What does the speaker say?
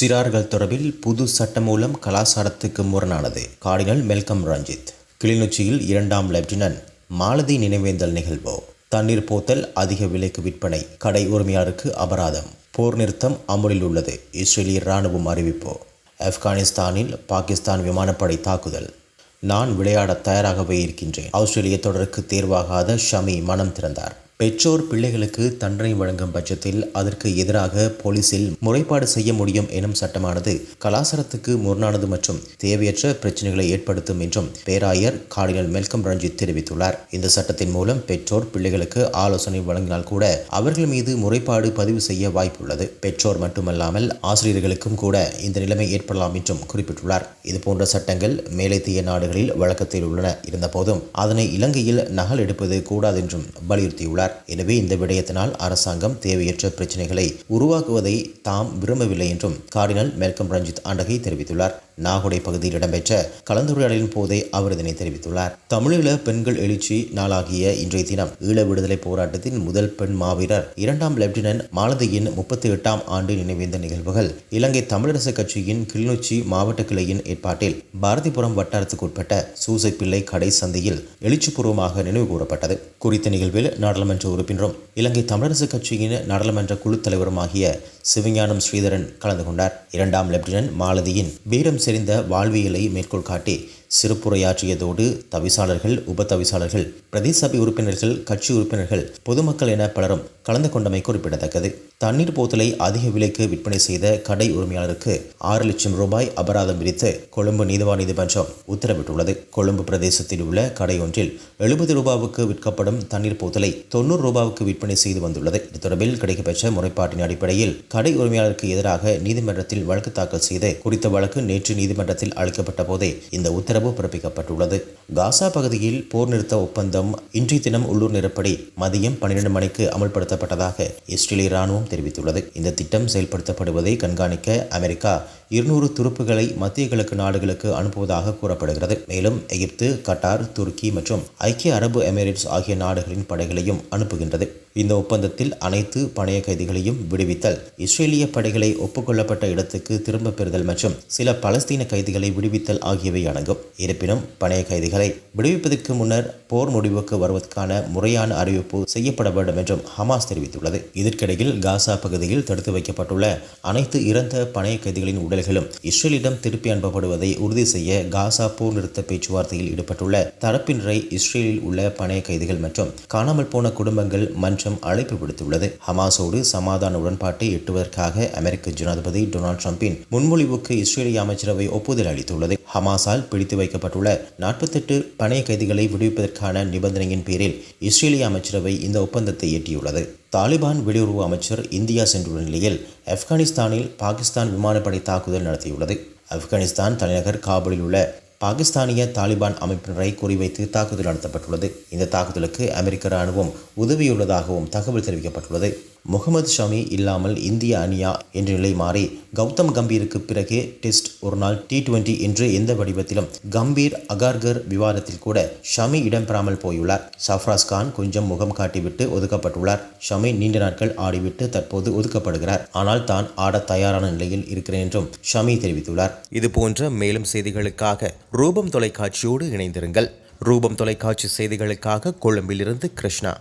சிறார்கள் தொடர்பில் புது சட்டமூலம் கலாசாரத்துக்கு முரணானது. Cardinal Malcolm Ranjith. கிளிநொச்சியில் இரண்டாம் லெப்டினன்ட் மாலதி நினைவேந்தல் நிகழ்வு. தண்ணீர் போத்தல் அதிக விலைக்கு விற்பனை கடை உரிமையாளருக்கு அபராதம். போர் நிறுத்தம் அமுலில் உள்ளது இஸ்ரேலிய இராணுவம் அறிவிப்பு. ஆப்கானிஸ்தானில் பாகிஸ்தான் விமானப்படை தாக்குதல். நான் விளையாட தயாராகவே இருக்கின்றேன். ஆஸ்திரேலிய தொடருக்கு தேர்வாகாத ஷமி மனம் திறந்தார். பெற்றோர் பிள்ளைகளுக்கு தண்டனை வழங்கும் பட்சத்தில் அதற்கு எதிராக போலீசில் முறைப்பாடு செய்ய முடியும் எனும் சட்டமானது கலாசாரத்துக்கு முரணானது மற்றும் தேவையற்ற பிரச்சனைகளை ஏற்படுத்தும் என்றும் பேராயர் கார்டினல் மெல்கம் ரஞ்சித் தெரிவித்துள்ளார். இந்த சட்டத்தின் மூலம் பெற்றோர் பிள்ளைகளுக்கு ஆலோசனை வழங்கினால் கூட அவர்கள் மீது முறைப்பாடு பதிவு செய்ய வாய்ப்புள்ளது. பெற்றோர் மட்டுமல்லாமல் ஆசிரியர்களுக்கும் கூட இந்த நிலைமை ஏற்படலாம் என்றும் குறிப்பிட்டுள்ளார். இதுபோன்ற சட்டங்கள் மேலைத்திய நாடுகளில் வழக்கத்தில் உள்ளன. இருந்தபோதும் அதனை இலங்கையில் நகல் எடுப்பது கூடாது என்றும் வலியுறுத்தியுள்ளார். எனவே இந்த விடயத்தினால் அரசாங்கம் தேவையற்ற பிரச்சனைகளை உருவாக்குவதை தாம் விரும்பவில்லை என்றும் கார்டினல் மெல்கம் ரஞ்சித் ஆண்டகை தெரிவித்துள்ளார். நாகுடை பகுதியில் இடம்பெற்ற கலந்துரையாடலின் போதே அவர் இதனை தெரிவித்துள்ளார். தமிழீழ பெண்கள் எழுச்சி நாளாகிய இன்றைய தினம் ஈழ விடுதலை போராட்டத்தின் முதல் பெண் மாவீரர் இரண்டாம் லெப்டினன்ட் மாலதியின் முப்பத்தி எட்டாம் ஆண்டு நினைவேந்த நிகழ்வுகள் இலங்கை தமிழரசு கட்சியின் கிளிநொச்சி மாவட்ட கிளையின் ஏற்பாட்டில் பாரதிபுரம் வட்டாரத்துக்குட்பட்ட சூசைப்பிள்ளை கடை சந்தையில் எழுச்சிபூர்வமாக நினைவு கூறப்பட்டது. குறித்த நிகழ்வில் நாடாளுமன்ற உறுப்பினரும் இலங்கை தமிழரசு கட்சியின் நாடாளுமன்ற குழு தலைவருமாகிய சிவஞானம் ஸ்ரீதரன் கலந்து கொண்டார். இரண்டாம் லெப்டினன்ட் மாலதியின் வீரம் செறிந்த வாழ்வியலை மேற்கோள் காட்டி சிறப்புரையாற்றியதோடு தவிசாளர்கள் உப தவிசாளர்கள் பிரதேச சபை உறுப்பினர்கள் கட்சி உறுப்பினர்கள் பொதுமக்கள் என பலரும் கலந்து கொண்டமை குறிப்பிடத்தக்கது. தண்ணீர் போத்தலை அதிக விலைக்கு விற்பனை செய்த கடை உரிமையாளருக்கு ஆறு லட்சம் ரூபாய் அபராதம் விதித்து கொழும்பு நீதிவான் நீதிமன்றம் உத்தரவிட்டுள்ளது. கொழும்பு பிரதேசத்தில் உள்ள கடை ஒன்றில் எழுபது ரூபாவுக்கு விற்கப்படும் தண்ணீர் போத்தலை தொண்ணூறு ரூபாவுக்கு விற்பனை செய்து வந்துள்ளது. இது தொடர்பில் கிடைக்கப்பெற்ற முறைப்பாட்டின் அடிப்படையில் கடை உரிமையாளருக்கு எதிராக நீதிமன்றத்தில் வழக்கு தாக்கல் செய்து குறித்த வழக்கு நேற்று நீதிமன்றத்தில் அளிக்கப்பட்ட போதே இந்த உத்தரவு பிறப்பிக்கப்பட்டுள்ளது. காசா பகுதியில் போர் நிறுத்த ஒப்பந்தம் இன்றைய தினம் உள்ளூர் நேரப்படி மதியம் பன்னிரண்டு மணிக்கு அமல்படுத்தப்பட்டதாக இஸ்ரேலிய ராணுவம் தெரிவித்துள்ளது. இந்த திட்டம் செயல்படுத்தப்படுவதை கண்காணிக்க அமெரிக்கா இருநூறு துருப்புகளை மத்திய கிழக்கு நாடுகளுக்கு அனுப்புவதாக கூறப்படுகிறது. மேலும் எகிப்து கட்டார் துருக்கி மற்றும் ஐக்கிய அரபு எமிரேட்ஸ் ஆகிய நாடுகளின் படைகளையும் அனுப்புகின்றது. இந்த ஒப்பந்தத்தில் அனைத்து பணைய கைதிகளையும் விடுவித்தல் இஸ்ரேலிய படைகளை ஒப்புக்கொள்ளப்பட்ட இடத்துக்கு திரும்ப பெறுதல் மற்றும் சில பலஸ்தீன கைதிகளை விடுவித்தல் ஆகியவை அடங்கும். இருப்பினும் பணைய கைதிகளை விடுவிப்பதற்கு முன்னர் போர் முடிவுக்கு வருவதற்கான முறையான அறிவிப்பு செய்யப்பட வேண்டும் என்றும் ஹமாஸ் தெரிவித்துள்ளது. இதற்கிடையில் காசா பகுதியில் தடுத்து வைக்கப்பட்டுள்ள அனைத்து இறந்த பணைய கைதிகளின் உடல்களும் இஸ்ரேலிடம் திருப்பி அனுப்பப்படுவதை உறுதி செய்ய காசா போர் நிறுத்த பேச்சுவார்த்தையில் ஈடுபட்டுள்ள தரப்பினரை இஸ்ரேலில் உள்ள பணைய கைதிகள் மற்றும் காணாமல் போன குடும்பங்கள் மன்றம் அழைப்பு விடுத்துள்ளது. ஹமாஸோடு சமாதான உடன்பாட்டை எட்டுவதற்காக அமெரிக்க ஜனாதிபதி டொனால்ட் ட்ரம்பின் முன்மொழிவுக்கு இஸ்ரேலிய அமைச்சரவை ஒப்புதல் அளித்துள்ளது. ஹமாஸால் பிடித்து வைக்கப்பட்டுள்ள நாற்பத்தெட்டு பணைய கைதிகளை விடுவிப்பதற்கான நிபந்தனையின் பேரில் இஸ்ரேலிய அமைச்சரவை இந்த ஒப்பந்தத்தை எட்டியுள்ளது. தாலிபான் வெளியுறவு அமைச்சர் இந்தியா சென்றுள்ள நிலையில் ஆப்கானிஸ்தானில் பாகிஸ்தான் விமானப்படை தாக்குதல் நடத்தியுள்ளது. ஆப்கானிஸ்தான் தலைநகர் காபூலில் உள்ள பாகிஸ்தானிய தாலிபான் அமைப்பினரை குறிவைத்து தாக்குதல் நடத்தப்பட்டுள்ளது. இந்த தாக்குதலுக்கு அமெரிக்க ராணுவம் உதவியுள்ளதாகவும் தகவல் தெரிவிக்கப்பட்டுள்ளது. முகமது ஷமி இல்லாமல் இந்திய அணியா என்ற நிலை மாறி கௌதம் கம்பீருக்கு பிறகு டெஸ்ட் ஒரு நாள் டி டுவெண்டி என்று எந்த வடிவத்திலும் கம்பீர் அகார்கர் விவாதத்தில் கூட ஷமி இடம்பெறாமல் போயுள்ளார். சஃப்ராஸ் கான் கொஞ்சம் முகம் காட்டிவிட்டு ஒதுக்கப்பட்டுள்ளார். ஷமி நீண்ட நாட்கள் ஆடிவிட்டு தற்போது ஒதுக்கப்படுகிறார். ஆனால் தான் ஆட தயாரான நிலையில் இருக்கிறேன் என்றும் ஷமி தெரிவித்துள்ளார். இது போன்ற மேலும் செய்திகளுக்காக ரூபம் தொலைக்காட்சியோடு இணைந்திருங்கள். ரூபம் தொலைக்காட்சி செய்திகளுக்காக கொழும்பிலிருந்து கிருஷ்ணா.